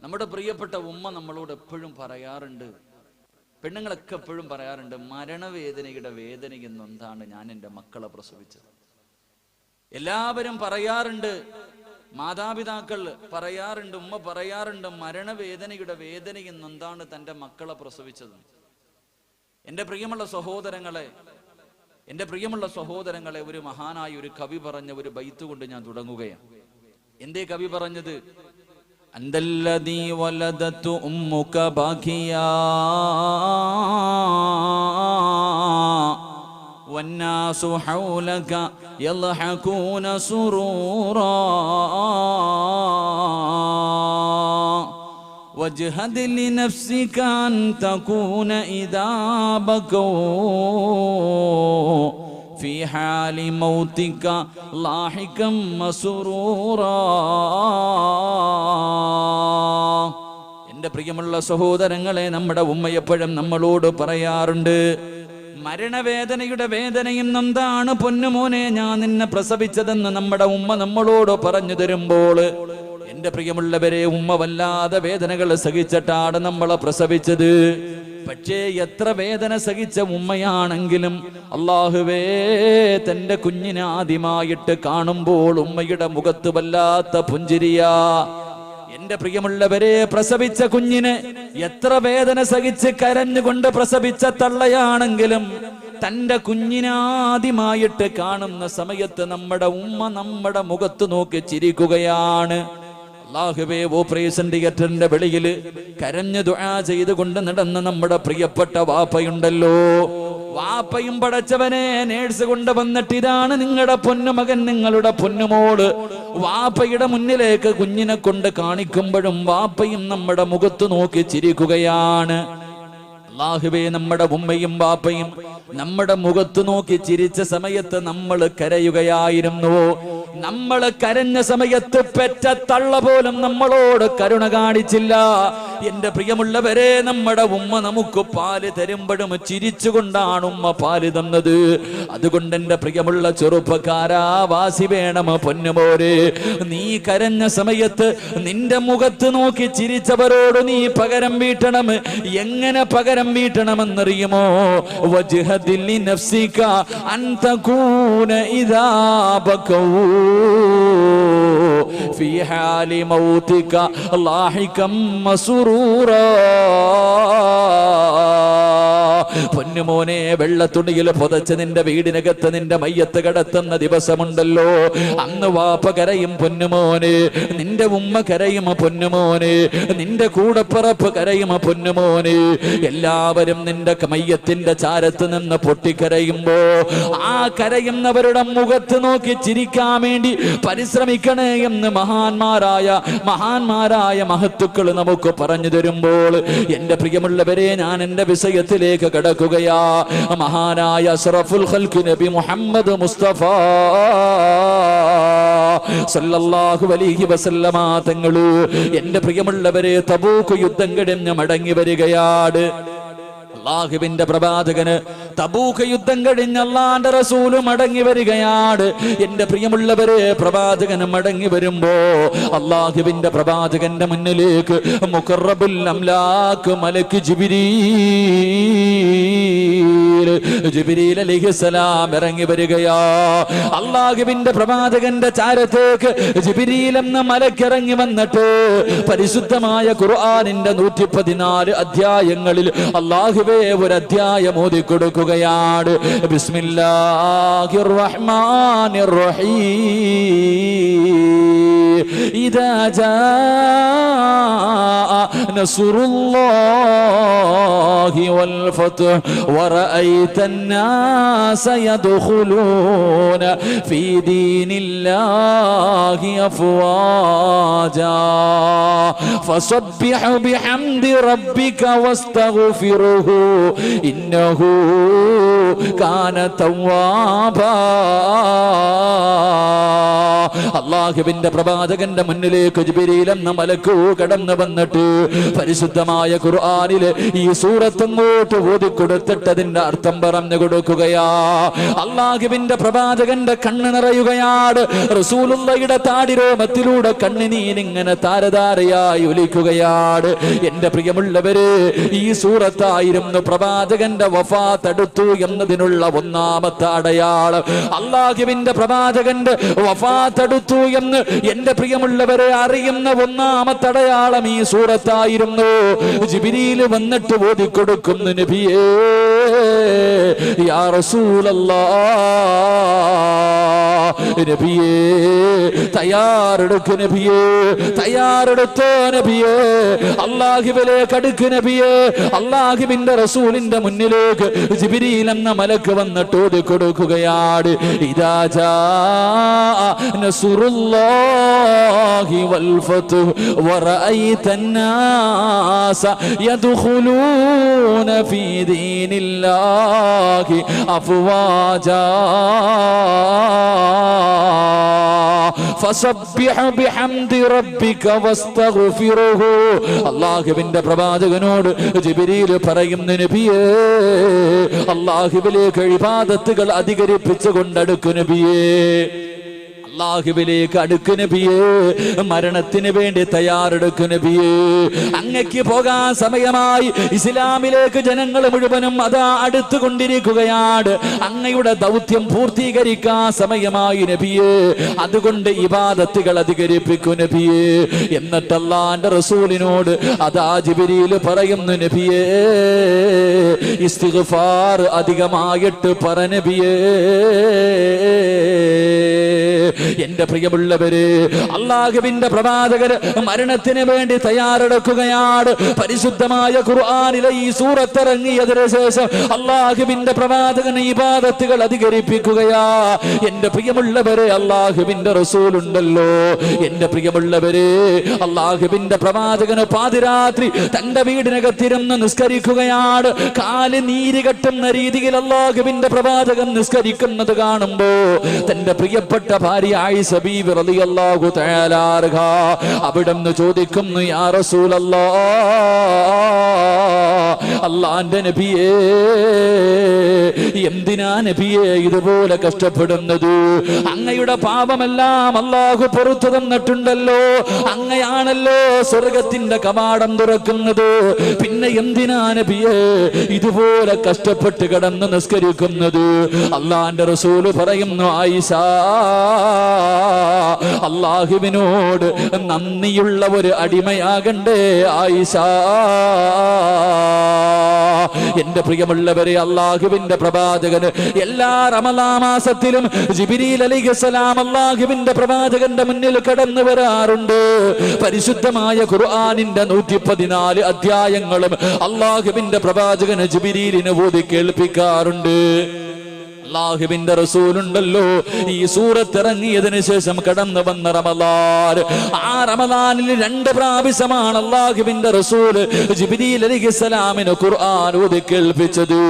നമ്മുടെ പ്രിയപ്പെട്ട ഉമ്മ നമ്മളോട് എപ്പോഴും പറയാറുണ്ട് പെണ്ണുങ്ങളൊക്കെ എപ്പോഴും പറയാറുണ്ട് മരണവേദനയുടെ വേദനയിൽ നൊന്താണ് ഞാൻ എന്റെ മക്കളെ പ്രസവിച്ചത്. എല്ലാവരും പറയാറുണ്ട് മാതാപിതാക്കൾ പറയാറുണ്ട് ഉമ്മ പറയാറുണ്ട് മരണവേദനയുടെ വേദനയിൽ നൊന്താണ് തന്റെ മക്കളെ പ്രസവിച്ചത്. എന്റെ പ്രിയമുള്ള സഹോദരങ്ങളെ എന്റെ പ്രിയമുള്ള സഹോദരങ്ങളെ ഒരു മഹാനായ ഒരു കവി പറഞ്ഞ ഒരു ബൈത്ത് കൊണ്ട് ഞാൻ തുടങ്ങുകയാണ്. എന്തേ കവി പറഞ്ഞത്? أنت الذي ولدت أمك باكيا والناس حولك يضحكون سرورا واجهد لنفسك أن تكون إذا بكوا في حال موتك لاحقا مسرورا എന്റെ പ്രിയമുള്ള സഹോദരങ്ങളെ നമ്മുടെ ഉമ്മ എപ്പോഴും നമ്മളോട് പറയാറുണ്ട് മരണവേദനയുടെ വേദനയും എന്താണ് പൊന്നുമോനെ ഞാൻ നിന്നെ പ്രസവിച്ചതെന്ന് നമ്മുടെ ഉമ്മ നമ്മളോട് പറഞ്ഞു തരുമ്പോൾ എന്റെ പ്രിയമുള്ളവരെ ഉമ്മ വല്ലാതെ വേദനകൾ സഹിച്ചിട്ടാണ് നമ്മളെ പ്രസവിച്ചത് പക്ഷേ എത്ര വേദന സഹിച്ച ഉമ്മയാണെങ്കിലും അള്ളാഹുവേ തന്റെ കുഞ്ഞിനെ ആദ്യമായിട്ട് കാണുമ്പോൾ ഉമ്മയുടെ മുഖത്ത് വല്ലാത്ത പുഞ്ചിരിയാ. എന്റെ പ്രിയമുള്ളവരെ പ്രസവിച്ച കുഞ്ഞിന് എത്ര വേദന സഹിച്ച് കരഞ്ഞുകൊണ്ട് പ്രസവിച്ച തള്ളയാണെങ്കിലും തന്റെ കുഞ്ഞിനാദ്യമായിട്ട് കാണുന്ന സമയത്ത് നമ്മുടെ ഉമ്മ നമ്മുടെ മുഖത്ത് നോക്കി ചിരിക്കുകയാണ്. അള്ളാഹുവേ ഓപ്പറേഷൻ തിയേറ്ററിന്റെ വെളിയിൽ കരഞ്ഞു ദുആ ചെയ്തുകൊണ്ട് നടന്ന നമ്മുടെ പ്രിയപ്പെട്ട വാപ്പയുണ്ടല്ലോ. വാപ്പയും പടച്ചവനെ നേഴ്സ് കൊണ്ട് വന്നിട്ട് ഇതാണ് നിങ്ങളുടെ പൊന്നുമകൻ നിങ്ങളുടെ പൊന്നുമോൾ വാപ്പയുടെ മുന്നിലേക്ക് കുഞ്ഞിനെ കൊണ്ട് കാണിക്കുമ്പോഴും വാപ്പയും നമ്മുടെ മുഖത്ത് നോക്കി ചിരിക്കുകയാണ്. അള്ളാഹുവേ നമ്മുടെ ഉമ്മയും ബാപ്പയും നമ്മുടെ മുഖത്ത് നോക്കി ചിരിച്ച സമയത്ത് നമ്മൾ കരയുകയായിരുന്നു. നമ്മൾ കരഞ്ഞ സമയത്ത് പെറ്റ തള്ള പോലും നമ്മളോട് കരുണ കാണിച്ചില്ല. എന്റെ പ്രിയമുള്ളവരെ നമ്മുടെ ഉമ്മ നമുക്ക് പാൽ തരുമ്പോഴും ചിരിച്ചുകൊണ്ടാണ് ഉമ്മ പാൽ തന്നത്. അതുകൊണ്ട് എന്റെ പ്രിയമുള്ള ചെറുപ്പക്കാരാ വാസി വേണം പൊന്നുമോരെ. നീ കരഞ്ഞ സമയത്ത് നിന്റെ മുഖത്ത് നോക്കി ചിരിച്ചവരോട് നീ പകരം വീട്ടണം. എങ്ങനെ പകരം വീട്ടണമെന്നറിയുമോ? قوة لنفسك أن تكون إذا بكوا. في حال موتك ضاحكا مسرورا. പൊന്നുമോനെ വെള്ളത്തുണിയിൽ പുതച്ച് നിന്റെ വീടിനകത്ത് നിന്റെ മയ്യത്ത് കിടത്തുന്ന ദിവസമുണ്ടല്ലോ. അന്ന് വാപ്പ കരയും പൊന്നുമോനെ നിന്റെ ഉമ്മ കരയും പൊന്നുമോനെ നിന്റെ കൂടപ്പിറപ്പ് കരയും പൊന്നുമോനെ. എല്ലാവരും നിന്റെ മയ്യത്തിന്റെ ചാരത്ത് നിന്ന് പൊട്ടിക്കരയുമ്പോ ആ കരയുന്നവരുടെ മുഖത്ത് നോക്കി ചിരിക്കാൻ വേണ്ടി പരിശ്രമിക്കണേ എന്ന് മഹാന്മാരായ മഹാന്മാരായ മഹത്തുക്കൾ നമുക്ക് പറഞ്ഞു തരുമ്പോൾ എന്റെ പ്രിയമുള്ളവരെ ഞാൻ എന്റെ വിഷയത്തിലേക്ക് കടക്കുകയാ. മഹാനായ അഷ്റഫുൽ ഖൽഖ് നബി മുഹമ്മദ് മുസ്തഫ. സല്ലല്ലാഹു അലൈഹി വസല്ലമ തങ്ങളു എന്റെ പ്രിയമുള്ളവരെ തബൂക്ക് യുദ്ധം കഴിഞ്ഞ് മടങ്ങി വരികയാണ്. അള്ളാഹുവിന്റെ പ്രവാചകന് തബൂക്ക് യുദ്ധം കഴിഞ്ഞ അള്ളാന്റെ റസൂൽ മടങ്ങി വരികയാണ്. എന്റെ പ്രിയമുള്ളവര് പ്രവാചകന് മടങ്ങി വരുമ്പോ അള്ളാഹുവിന്റെ പ്രവാചകന്റെ മുന്നിലേക്ക് മുഖറബുൽ അംലാക്ക് മലക്ക് ജിബിരീൽ അലൈഹിസ്സലാം ഇറങ്ങി വരികയാ. അള്ളാഹുവിന്റെ പ്രവാചകന്റെ ചാരത്തേക്ക് ജിബിരീൽ എന്ന മലക്കിറങ്ങി വന്നിട്ട് പരിശുദ്ധമായ ഖുർആാനിന്റെ നൂറ്റി പതിനാല് അധ്യായങ്ങളിൽ അള്ളാഹുവേ ഒരു അധ്യായം ഓതി കൊടുക്കുകയാണ്. ബിസ്മില്ലാഹിർ റഹ്മാനിർ റഹീം ഇദാ നസ്റുല്ലാഹി വൽ ഫത്ഹ് ورأيت الناس يدخلون في دين الله أفواجا فسبح بحمد ربك واستغفره إنه കാന തവ്വാബാ അള്ളാഹുവിന്റെ പ്രവാചകന്റെ മുന്നിലേക്ക് ജിബിരിയിൽ എന്ന മലക്കു കടന്നു വന്നിട്ട് പരിശുദ്ധമായ ഖുർആനില് ഈ സൂറത്ത് അങ്ങോട്ട് ഓതി കൊടുത്തിട്ട് പറഞ്ഞു കൊടുക്കുകയാ. അള്ളാഹുവിന്റെ പ്രവാചകന്റെ കണ്ണ് നിറയുകയാണ്. റസൂലുള്ളയുടെ താടിരോമത്തിലൂടെ കണ്ണിനീരിങ്ങനെ താരതാരയായി ഒലിക്കുകയാണ്. എന്റെ പ്രിയമുള്ളവര് ഈ സൂറത്തായിരുന്നു പ്രവാചകന്റെ വഫാത്തടുത്തു എന്നതിനുള്ള ഒന്നാമത്തെ അടയാളം. അള്ളാഹുവിന്റെ പ്രവാചകന്റെ വഫാത്തടുത്തു എന്ന് എന്റെ പ്രിയമുള്ളവരെ അറിയുന്ന ഒന്നാമത്തെ അടയാളം ഈ സൂറത്തായിരുന്നു. ജിബിരിയിൽ വന്നിട്ട് ഓതിക്കൊടുക്കുന്നു നബിയേ. യാ റസൂലല്ലാ നബിയേ തയ്യാറെടുക്ക് നബിയേ തയ്യാറെടുത്തോ നബിയേ അള്ളാഹുവിലേക്ക് അടുക്ക് നബിയേ അള്ളാഹുവിന്റെ റസൂലിന്റെ മുന്നിലേക്ക് ജിബിരിയിൽ എന്ന മലക്ക് വന്നിട്ട് ഓതി കൊടുക്കുകയാണ് ഇതാ ജാ നസുറുല്ലാഹി വൽ ഫത്ഹ് വറഅയ്ത الناس يدخلون في دين الله أفواجا فسبح بحمد ربك واستغفره അള്ളാഹുവിന്റെ പ്രവാചകനോട് ജിബിരിയിൽ പറയുന്ന നബിയേ അള്ളാഹുവിലേക്ക് ഇബാദത്തുകൾ അധികരിപ്പിച്ചു കൊണ്ടടുക്കു നബിയേ അള്ളാഹുവിലേക്ക് അടുക്ക് നബിയേ മരണത്തിന് വേണ്ടി തയ്യാറെടുക്കു നബിയേ. അങ്ങക്ക് പോകാൻ സമയമായി ഇസ്ലാമിലേക്ക് ജനങ്ങൾ മുഴുവനും അതാ അടുത്തുകൊണ്ടിരിക്കുകയാണ്. അങ്ങയുടെ ദൗത്യം പൂർത്തീകരിക്കാൻ സമയമായി നബിയേ. അതുകൊണ്ട് ഇബാദത്തുകൾ അധികരിപ്പിക്കു നബിയേ. എന്നിട്ടല്ലാന്റെ റസൂലിനോട് അതാ ജിബിരിയിൽ പറയുന്നു നബിയേ ഇസ്തിഗ്ഫാർ അധികമായിട്ട് പറ നബിയേ. എന്റെ പ്രിയമുള്ളവര് അള്ളാഹുവിന്റെ പ്രവാചകര് മരണത്തിന് വേണ്ടി തയ്യാറെടുക്കുകയാണ്. പരിശുദ്ധമായ ഖുർആനിലെ ഈ സൂറത്തിറങ്ങിയതിനു ശേഷം അള്ളാഹുവിന്റെ പ്രവാചകന് ഇബാദത്തുകൾ അധികരിപ്പിക്കുകയാ. എന്റെ പ്രിയമുള്ളവരെ അള്ളാഹുവിന്റെ റസൂലുണ്ടല്ലോ എന്റെ പ്രിയമുള്ളവരെ അള്ളാഹുവിന്റെ പ്രവാചകന് പാതിരാത്രി തന്റെ വീടിനകത്തിരുന്ന് നിസ്കരിക്കുകയാണ്. കാൽ നീര് കെട്ടുന്ന രീതിയിൽ അള്ളാഹുവിന്റെ പ്രവാചകൻ നിസ്കരിക്കുന്നത് കാണുമ്പോ തന്റെ പ്രിയപ്പെട്ട ഭാര്യ തആല അൻഹ. അവിടുന്ന് ചോദിക്കുന്നു യാ റസൂലല്ലാ അള്ളാന്റെ നബിയേ എന്തിനാ നബിയെ ഇതുപോലെ കഷ്ടപ്പെടുന്നത്? അങ്ങയുടെ പാപമെല്ലാം അള്ളാഹു പുറത്തു തന്നിട്ടുണ്ടല്ലോ. അങ്ങയാണല്ലോ സ്വർഗത്തിന്റെ കവാടം തുറക്കുന്നത്. പിന്നെ എന്തിനാ നബിയെ ഇതുപോലെ കഷ്ടപ്പെട്ട് കിടന്ന് നിസ്കരിക്കുന്നത്? അള്ളാന്റെ റസൂൽ പറയുന്നു ആയിഷ അള്ളാഹുവിനോട് നന്ദിയുള്ള ഒരു അടിമയാകണ്ടേ ആയിഷ. എന്റെ പ്രിയമുള്ളവരെ അള്ളാഹുവിന്റെ പ്രവാചകന് എല്ലാ റമലാ മാസത്തിലും ജിബിരിൽ അള്ളാഹുവിന്റെ പ്രവാചകന്റെ മുന്നിൽ കടന്നു വരാറുണ്ട്. പരിശുദ്ധമായ ഖുർആാനിന്റെ നൂറ്റി പതിനാല് അധ്യായങ്ങളും അള്ളാഹുവിന്റെ പ്രവാചകന് ജിബിരിലിന് ഓതി കേൾപ്പിക്കാറുണ്ട്. അള്ളാഹുവിന്റെ റസൂലുണ്ടല്ലോ. ഈ സൂറത്ത് ഇറങ്ങിയതിന് ശേഷം കടന്നു വന്ന റമദാൻ. ആ റമലാനിൽ രണ്ട് പ്രാവശ്യമാണ് അള്ളാഹുവിന്റെ റസൂൽ ജിബിരിൽ അലിഹിസ്സലാമിന് ഖുർആൻ ഊതി കേൾപ്പിച്ചത്.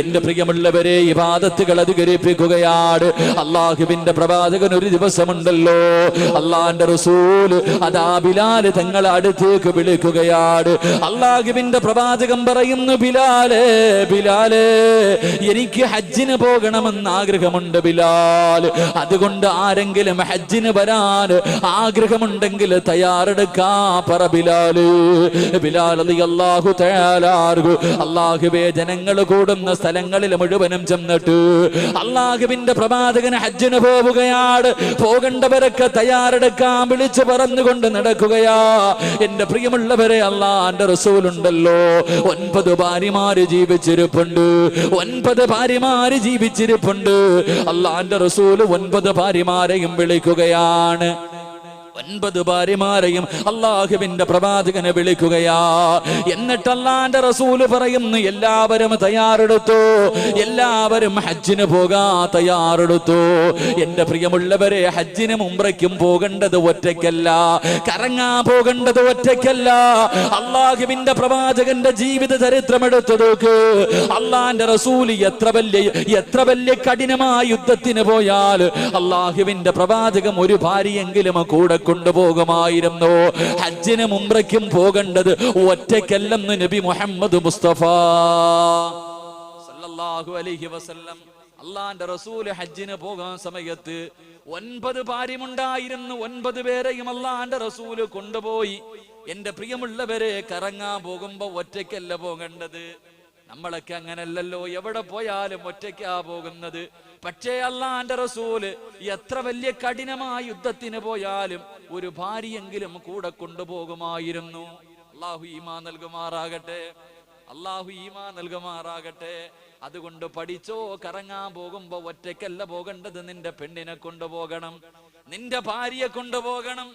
എന്റെ പ്രിയമുള്ളവരെ ഈ വാദത്തുകൾ അധികരിപ്പിക്കുകയാണ്. അള്ളാഹുവിന്റെ പ്രവാചകൻ ഒരു ദിവസമുണ്ടല്ലോ. അള്ളാന്റെ റസൂൽ അതാ ബിലാൽ തങ്ങളെ അടുത്തേക്ക് വിളിക്കുകയാണ്. അള്ളാഹുവിന്റെ പ്രവാചകൻ പറയുന്നു ബിലാലേ ബിലാലേ എനിക്ക് ഹജ്ജിന് പോകണമെന്ന് ആഗ്രഹമുണ്ട് ബിലാൽ. അതുകൊണ്ട് ആരെങ്കിലും ഹജ്ജിന് വരാൻ ആഗ്രഹമുണ്ടെങ്കിൽ തയ്യാറെടുക്കാ പറ ബിലാൽ ബിലാൽ അള്ളാഹു തയ്യാറാകു അള്ളാഹുവേ ജനങ്ങൾ കൂടുന്ന സ്ഥലങ്ങളിൽ മുഴുവനും ചെന്നിട്ട് അള്ളാഹുവിന്റെ പ്രവാചകന് ഹജ്ജിന് പോവുകയാണ്. പോകേണ്ടവരൊക്കെ തയ്യാറെടുക്കാൻ വിളിച്ചു പറഞ്ഞുകൊണ്ട് നടക്കുകയാ. എന്റെ പ്രിയമുള്ളവരെ അള്ളാന്റെ റസൂലുണ്ടല്ലോ. ഒൻപത് ഭാര്യമാര് ജീവിച്ചിരിപ്പുണ്ട്. ഒൻപത് ഭാര്യമാര് ജീവിച്ചിരിപ്പുണ്ട്. അള്ളാന്റെ റസൂൽ ഒൻപത് ഭാര്യമാരെയും വിളിക്കുകയാണ്. ഒൻപത് ഭാര്യമാരെയും അള്ളാഹുവിന്റെ പ്രവാചകനെ വിളിക്കുകയാ. എന്നിട്ട് അള്ളാന്റെ റസൂൽ പറയുന്നു എല്ലാവരും തയ്യാറെടുത്തു. എല്ലാവരും ഹജ്ജിന് പോകാ തയ്യാറെടുത്തു. എന്റെ പ്രിയമുള്ളവരെ ഹജ്ജിനും ഉംറയ്ക്കും പോകേണ്ടത് ഒറ്റയ്ക്കല്ല. കറങ്ങാ പോകേണ്ടത് ഒറ്റയ്ക്കല്ല. അള്ളാഹുവിന്റെ പ്രവാചകന്റെ ജീവിത ചരിത്രം എടുത്തു നോക്ക്. അള്ളാന്റെ റസൂൽ എത്ര വലിയ എത്ര വലിയ കഠിനമായ യുദ്ധത്തിന് പോയാൽ അള്ളാഹുവിന്റെ പ്രവാചകം ഒരു ഭാര്യയെങ്കിലും കൂടെ കൊണ്ടുപോകുമായിരുന്നു ഹജ്ജിനും ഉംറയ്ക്കും പോകേണ്ടത് ഒറ്റയ്ക്കല്ലെന്ന് നബി മുഹമ്മദ് മുസ്തഫ. സല്ലല്ലാഹു അലൈഹി വസല്ലം അള്ളാന്റെ റസൂൽ ഹജ്ജിന് പോകാൻ സമയത്ത് ഒൻപത് ഭാര്യമുണ്ടായിരുന്നു ഒൻപത് പേരെയും അള്ളാന്റെ റസൂൽ കൊണ്ടുപോയി. എന്റെ പ്രിയമുള്ളവരെ കറങ്ങാൻ പോകുമ്പോ ഒറ്റയ്ക്കല്ല പോകേണ്ടത്. നമ്മളൊക്കെ അങ്ങനല്ലല്ലോ. എവിടെ പോയാലും ഒറ്റയ്ക്കാ പോകുന്നത്. പക്ഷേ അള്ളാന്റെ റസൂൽ എത്ര വലിയ കഠിനമായ യുദ്ധത്തിന് പോയാലും ഒരു ഭാര്യയെങ്കിലും കൂടെ കൊണ്ടുപോകുമായിരുന്നു. അള്ളാഹു ഈമാ നൽകുമാറാകട്ടെ. അള്ളാഹു ഈമാ നൽകുമാറാകട്ടെ. അതുകൊണ്ട് പഠിച്ചോ കറങ്ങാൻ പോകുമ്പോ ഒറ്റയ്ക്കല്ല പോകേണ്ടത് നിന്റെ പെണ്ണിനെ കൊണ്ടുപോകണം. നിന്റെ ഭാര്യയെ കൊണ്ടുപോകണം.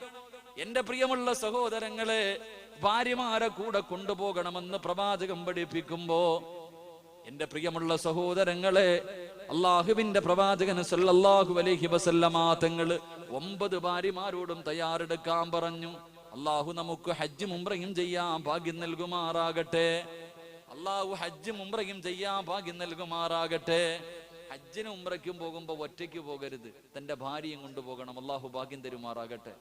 എന്റെ പ്രിയമുള്ള സഹോദരങ്ങളെ ഭാര്യമാരെ കൂടെ കൊണ്ടുപോകണമെന്ന് പ്രവാചകം പഠിപ്പിക്കുമ്പോ എന്റെ പ്രിയമുള്ള സഹോദരങ്ങളെ അള്ളാഹുവിന്റെ പ്രവാചകന് സല്ലല്ലാഹു അലൈഹി വസല്ലമാ തങ്ങൾ ഒമ്പത് ഭാര്യമാരോടും തയ്യാറെടുക്കാൻ പറഞ്ഞു. അള്ളാഹു നമുക്ക് ഹജ്ജ് മുംറയും ചെയ്യാൻ ഭാഗ്യം നൽകുമാറാകട്ടെ. അള്ളാഹു ഹജ്ജ് മുംറയും ചെയ്യാൻ ഭാഗ്യം നൽകുമാറാകട്ടെ. ഹജ്ജിനും ഉംറയ്ക്കും പോകുമ്പോ ഒറ്റയ്ക്ക് പോകരുത്. തന്റെ ഭാര്യയും കൊണ്ടുപോകണം അള്ളാഹു ഭാഗ്യം തരുമാറാകട്ടെ.